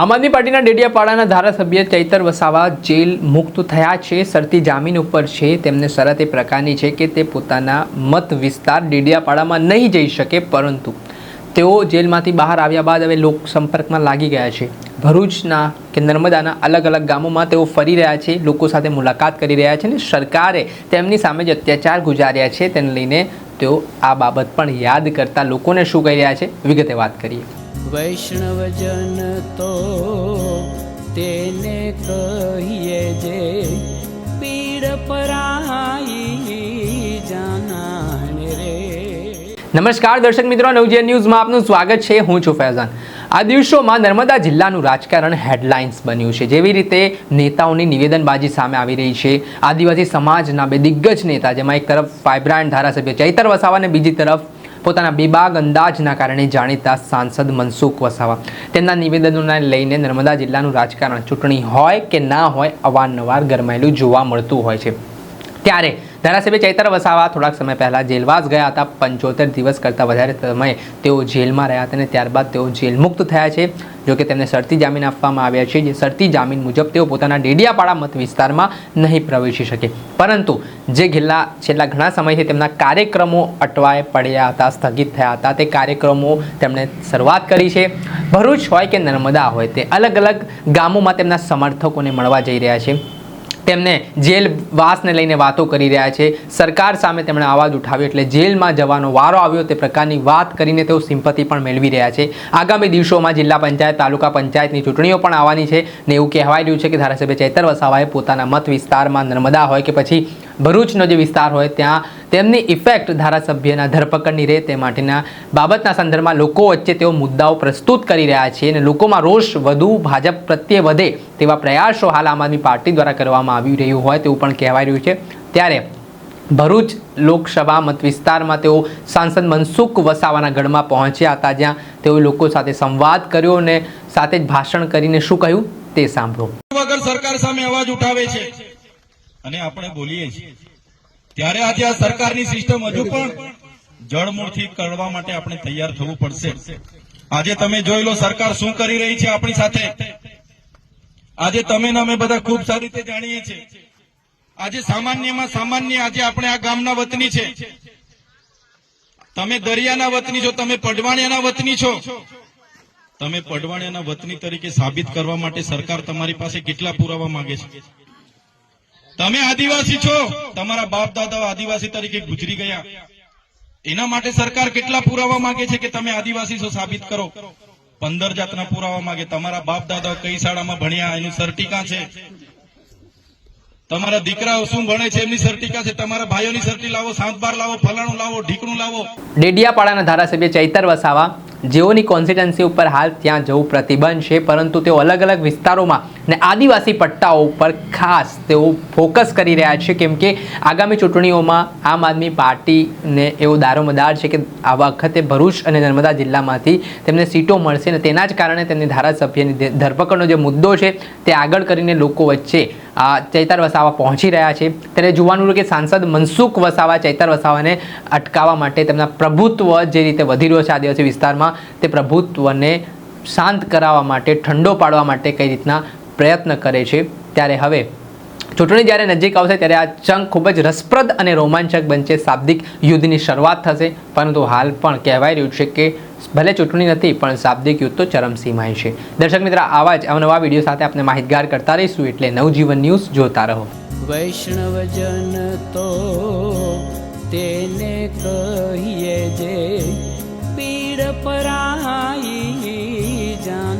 આમ આદમી પાર્ટીના ડેડિયાપાડાના ધારાસભ્ય ચૈતર વસાવા જેલ મુક્ત થયા છે. શરતી જામીન ઉપર છે. તેમને શરત એ પ્રકારની છે કે તે પોતાના મત વિસ્તાર ડેડિયાપાડામાં નહીં જઈ શકે, પરંતુ તેઓ જેલમાંથી બહાર આવ્યા બાદ હવે લોક સંપર્કમાં લાગી ગયા છે. ભરૂચના કે નર્મદાના અલગ અલગ ગામોમાં તેઓ ફરી રહ્યા છે. લોકો સાથે મુલાકાત કરી રહ્યા છે અને સરકારે તેમની સામે જે અત્યાચાર ગુજાર્યા છે. તેને લઈને તેઓ આ બાબત પણ યાદ કરતા લોકોને શું કહી રહ્યા છે? વિગતે વાત કરીએ. વૈષ્ણવજન તો તેને કહીએ જે પીડ પરાઈ જાનાને રે. નમસ્કાર દર્શક મિત્રો, નવજીવન ન્યૂઝમાં આપનું સ્વાગત છે. હું છું ફૈઝાન. આ દિવસોમાં નર્મદા જિલ્લાનું રાજકારણ હેડલાઇન્સ બન્યું છે. જેવી રીતે નેતાઓની નિવેદનબાજી સામે આવી રહી છે. આદિવાસી સમાજના બે દિગ્ગજ નેતા, જેમાં એક તરફ પાઇબ્રાન્ડ ધારાસભ્ય ચૈતર વસાવા અને બીજી તરફ પોતાના બેબાગ અંદાજના કારણે જાણીતા સાંસદ મનસુખ વસાવા. તેમના નિવેદનોને લઈને નર્મદા જિલ્લાનું રાજકારણ ચૂંટણી હોય કે ના હોય અવારનવાર ગરમાયેલું જોવા મળતું હોય છે. ત્યારે ધારાસભ્ય ચૈતર વસાવા થોડાક સમય પહેલાં જેલવાસ ગયા હતા. પંચોતેર દિવસ કરતાં વધારે સમય તેઓ જેલમાં રહ્યા હતા અને ત્યારબાદ તેઓ જેલ મુક્ત થયા છે. જો કે તેમને શરતી જામીન આપવામાં આવ્યા છે. જે શરતી જામીન મુજબ તેઓ પોતાના ડેડિયાપાડા મત વિસ્તારમાં નહીં પ્રવેશી શકે. પરંતુ જે છેલ્લા છેલ્લા ઘણા સમયથી તેમના કાર્યક્રમો અટવાય પડ્યા હતા, સ્થગિત થયા હતા. તે કાર્યક્રમો તેમણે શરૂઆત કરી છે. ભરૂચ હોય કે નર્મદા હોય તે અલગ અલગ ગામોમાં તેમના સમર્થકોને મળવા જઈ રહ્યા છે. તેમને જેલવાસને લઈને વાતો કરી રહ્યા છે. સરકાર સામે તેમણે અવાજ ઉઠાવ્યો એટલે જેલમાં જવાનો વારો આવ્યો તે પ્રકારની વાત કરીને તેઓ સિમ્પતિ પણ મેળવી રહ્યા છે. આગામી દિવસોમાં જિલ્લા પંચાયત, તાલુકા પંચાયતની ચૂંટણીઓ પણ આવવાની છે ને એવું કહેવાય રહ્યું છે કે ધારાસભ્ય ચેતર વસાવાએ પોતાના મત વિસ્તારમાં નર્મદા હોય કે પછી ભરૂચનો જે વિસ્તાર હોય ત્યાં તેમની ઇફેક્ટ ધારાસભ્યના ધરપકડની રહે તે માટેના બાબતના સંદર્ભમાં લોકો વચ્ચે તેઓ મુદ્દાઓ પ્રસ્તુત કરી રહ્યા છે અને લોકોમાં રોષ વધુ, ભાજપ પ્રત્યે વધે તેવા પ્રયાસો હાલ આમ આદમી પાર્ટી દ્વારા કરવામાં આવી રહ્યું હોય તેવું પણ કહેવાય રહ્યું છે. ત્યારે ભરૂચ લોકસભા મત વિસ્તારમાં તેઓ સાંસદ મનસુખ વસાવાના ગઢમાં પહોંચ્યા હતા, જ્યાં તેઓ લોકો સાથે સંવાદ કર્યો અને સાથે જ ભાષણ કરીને શું કહ્યું તે સાંભળો. સરકાર સામે અવાજ ઉઠાવે છે. અને આપણે બોલીએ છીએ. ત્યારે આજે આ સરકારની સિસ્ટમ હજુ પણ જળમૂળથી કરવા માટે આપણે તૈયાર થવું પડશે. આજે તમે જોઈ લો સરકાર શું કરી રહી છે આપણી સાથે. આજે તમે અમે બધા ખૂબ સારી રીતે જાણીએ છીએ. આજે સામાન્યમાં સામાન્ય આજે આપણે આ ગામના વતની છે. તમે દરિયાના વતની છો, તમે પડવાણિયાના વતની છો. તમે પડવાણિયાના વતની તરીકે સાબિત કરવા માટે સરકાર તમારી પાસે કેટલા પુરાવા માંગે છે? તમે આદિવાસી છો, તમારા બાપ દાદા આદિવાસી તરીકે ગુજરી ગયા. એના માટે સરકાર કેટલા પુરાવા માંગે છે કે તમે આદિવાસી છો સાબિત કરો? પંદર જાતના પુરાવા માંગે. તમારા બાપ દાદા કઈ શાળામાં ભણ્યા, એનું સર્ટિકા છે? તમારા દીકરાઓ શું ભણે છે, એમની સર્ટિકા છે? તમારા ભાઈઓની સર્ટી લાવો સાંતબાર લાવો, ફલાણું લાવો, ઢીકણું લાવો. ડેડિયાપાડાના ધારાસભ્ય ચૈતર વસાવા જેઓની કોન્સ્ટિટન્સી ઉપર હાલ ત્યાં જવું પ્રતિબંધ છે, પરંતુ તેઓ અલગ અલગ વિસ્તારોમાં ને આદિવાસી પટ્ટાઓ ઉપર ખાસ તેઓ ફોકસ કરી રહ્યા છે, કેમ કે આગામી ચૂંટણીઓમાં આમ આદમી પાર્ટીને એવો દારોમદાર છે કે આ વખતે ભરૂચ અને નર્મદા જિલ્લામાંથી તેમને સીટો મળશે અને તેના જ કારણે તેમની ધારાસભ્યની ધરપકડનો જે મુદ્દો છે તે આગળ કરીને લોકો વચ્ચે ચૈતર વસાવા પહોંચી રહ્યા છે. ત્યારે જોવાનું કે સાંસદ મનસુખ વસાવા ચૈતર વસાવાને અટકાવવા માટે તેમના પ્રભુત્વ જે રીતે વધી રહ્યો છે આદિવાસી વિસ્તારમાં, તે પ્રભુત્વને શાંત કરાવવા માટે, ઠંડો પાડવા માટે કઈ રીતના પ્રયત્ન કરે છે. ત્યારે હવે ચૂંટણી જ્યારે નજીક આવશે ત્યારે આ જંગ ખૂબ જ રસપ્રદ અને રોમાંચક બનશે. શાબ્દિક યુદ્ધની શરૂઆત થશે. પરંતુ હાલ પણ કહેવાય રહ્યું છે કે ભલે ચૂંટણી નથી, પણ શાબ્દિક યુદ્ધ તો ચરમસીમાએ છે. દર્શક મિત્ર, આવા જ નવા વીડિયો સાથે આપણે માહિતગાર કરતા રહીશું, એટલે નવજીવન ન્યૂઝ જોતા રહો. વૈષ્ણવજન તો તેને કહીએ જે, પીડ પરાઈ જાન